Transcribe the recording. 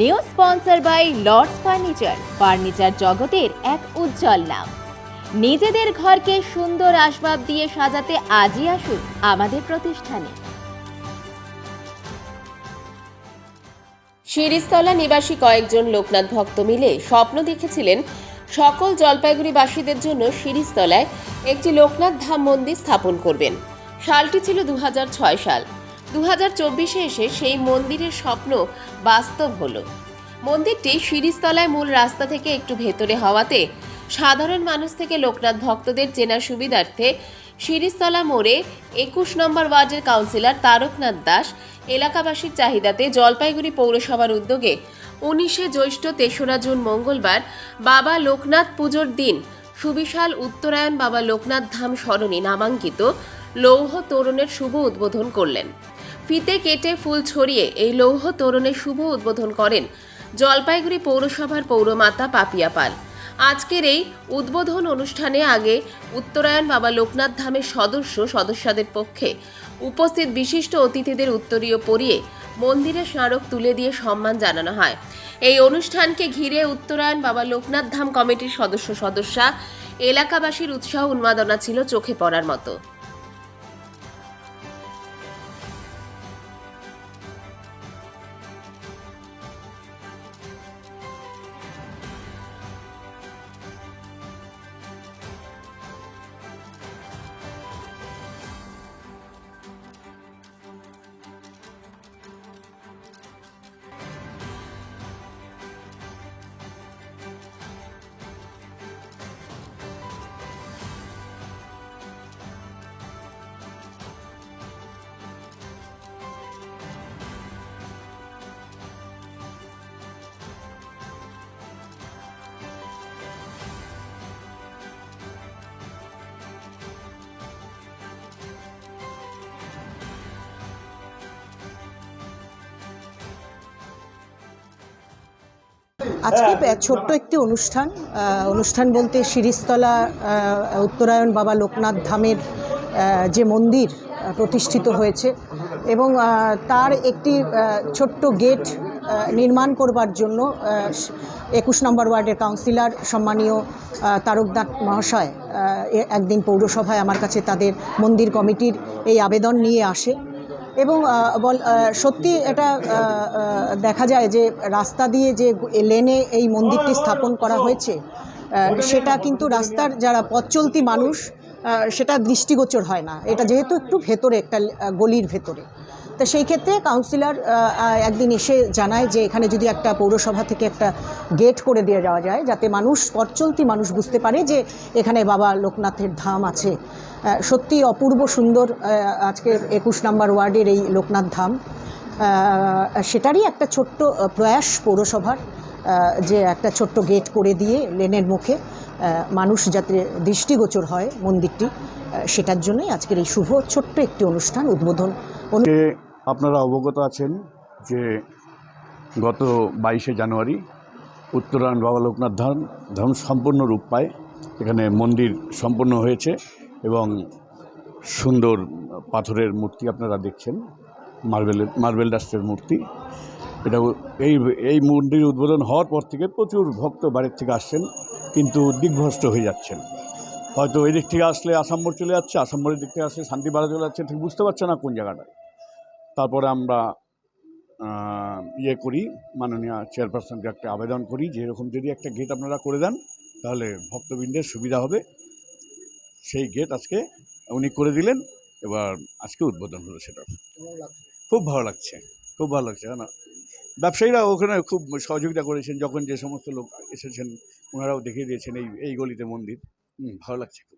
New sponsor by Lords furniture. Furniture জগতের এক উজ্জ্বল নাম। নিজেদের ঘরকে সুন্দর আসবাব দিয়ে সাজাতে আজই আসুন আমাদের প্রতিষ্ঠানে। শিরিস্তলা নিবাসী কয়েকজন লোকনাথ ভক্ত মিলে স্বপ্ন দেখেছিলেন সকল জলপাইগুড়িবাসীদের জন্য শিরিস্তলায় একটি লোকনাথ ধাম মন্দির স্থাপন করবেন। সালটি ছিল দু হাজার ছয় সাল। দু হাজার চব্বিশে এসে সেই মন্দিরের স্বপ্ন বাস্তব হলো। মন্দিরটি শিরিস্তলায় মূল রাস্তা থেকে একটু ভেতরে হওয়াতে সাধারণ মানুষ থেকে লোকনাথ ভক্তদের চেনার সুবিধার্থে শিরিস্তলা মোড়ে একুশ নম্বর ওয়ার্ডের কাউন্সিলর তারকনাথ দাস এলাকাবাসীর চাহিদাতে জলপাইগুড়ি পৌরসভার উদ্যোগে উনিশে জ্যৈষ্ঠ তেসরা জুন মঙ্গলবার বাবা লোকনাথ পুজোর দিন সুবিশাল উত্তরায়ণ বাবা লোকনাথ ধাম সরণি নামাঙ্কিত লৌহ তোরণের শুভ উদ্বোধন করলেন। ফিতে কেটে ফুল ছড়িয়ে এই লৌহ তোরণের শুভ উদ্বোধন করেন জলপাইগুড়ি পৌরসভার পৌরমাতা পাপিয়া পাল। আজকের এই উদ্বোধন অনুষ্ঠানে আগে উত্তরায়ণ বাবা লোকনাথ ধামের সদস্য সদস্যদের পক্ষে উপস্থিত বিশিষ্ট অতিথিদের উত্তরীয় পরিয়ে মন্দিরের স্মারক তুলে দিয়ে সম্মান জানানো হয়। এই অনুষ্ঠানকে ঘিরে উত্তরায়ণ বাবা লোকনাথ ধাম কমিটির সদস্য সদস্যা এলাকাবাসীর উৎসাহ উন্মাদনা ছিল চোখে পড়ার মতো। আজকে ছোট্ট একটি অনুষ্ঠান অনুষ্ঠান বলতে শিরিষতলা আহ, উত্তরায়ণ বাবা লোকনাথ ধামের যে মন্দির প্রতিষ্ঠিত হয়েছে এবং তার একটি ছোট্ট গেট নির্মাণ করবার জন্য একুশ নম্বর ওয়ার্ডের কাউন্সিলর সম্মানীয় তারকনাথ মহাশয় একদিন পৌরসভায় আমার কাছে তাদের মন্দির কমিটির এই আবেদন নিয়ে আসে। এবং সত্যি এটা দেখা যায় যে রাস্তা দিয়ে যে লেনে এই মন্দিরটি স্থাপন করা হয়েছে সেটা কিন্তু রাস্তার যারা পথ চলতি মানুষ সেটা দৃষ্টিগোচর হয় না। এটা যেহেতু একটু ভেতরে, একটা গলির ভেতরে। তো সেই ক্ষেত্রে কাউন্সিলর একদিন এসে জানায় যে এখানে যদি একটা পৌরসভা থেকে একটা গেট করে দিয়ে যাওয়া যায় যাতে মানুষ পথ চলতি মানুষ বুঝতে পারে যে এখানে বাবা লোকনাথের ধাম আছে। সত্যি অপূর্ব সুন্দর আহ, আজকের একুশ নম্বর ওয়ার্ডের এই লোকনাথ ধাম। সেটারই একটা ছোট্ট প্রয়াস পৌরসভার যে একটা ছোট্ট গেট করে দিয়ে লেনের মুখে মানুষ যাতে দৃষ্টিগোচর হয় মন্দিরটি সেটার জন্যই আজকের এই শুভ ছোট্ট একটি অনুষ্ঠান উদ্বোধন। আজকে আপনারা অবগত আছেন যে গত বাইশে জানুয়ারি উত্তরায়ণ বাবা লোকনাথ ধাম ধাম সম্পূর্ণ রূপ পায়। এখানে মন্দির সম্পূর্ণ হয়েছে এবং সুন্দর পাথরের মূর্তি আপনারা দেখছেন, মার্বেল মার্বেল ডাস্টের মূর্তি। এটা এই এই মন্দির উদ্বোধন হওয়ার পর থেকে প্রচুর ভক্ত বাড়ির থেকে আসছেন, কিন্তু দিগ্ভ্রষ্ট হয়ে যাচ্ছেন। হয়তো এই দিক থেকে আসলে আসাম চলে যাচ্ছে, আসাম মোড়ের দিক থেকে আসলে শান্তিপাড়া চলে যাচ্ছে, ঠিক বুঝতে পারছে না কোন জায়গাটায়। তারপরে আমরা ইয়ে করি মাননীয় চেয়ারপারসনকে একটা আবেদন করি যে এরকম যদি একটা গেট আপনারা করে দেন তাহলে ভক্তবৃন্দের সুবিধা হবে। সেই গেট আজকে উনি করে দিলেন এবার আজকে উদ্বোধন হলো সেটা। খুব ভালো লাগছে খুব ভালো লাগছে। কেন? ব্যবসায়ীরা ওখানে খুব সহযোগিতা করেছেন যখন যে সমস্ত লোক এসেছেন ওনারাও দেখিয়ে দিয়েছেন এই এই গলিতে মন্দির। হুম, ভালো লাগছে খুব।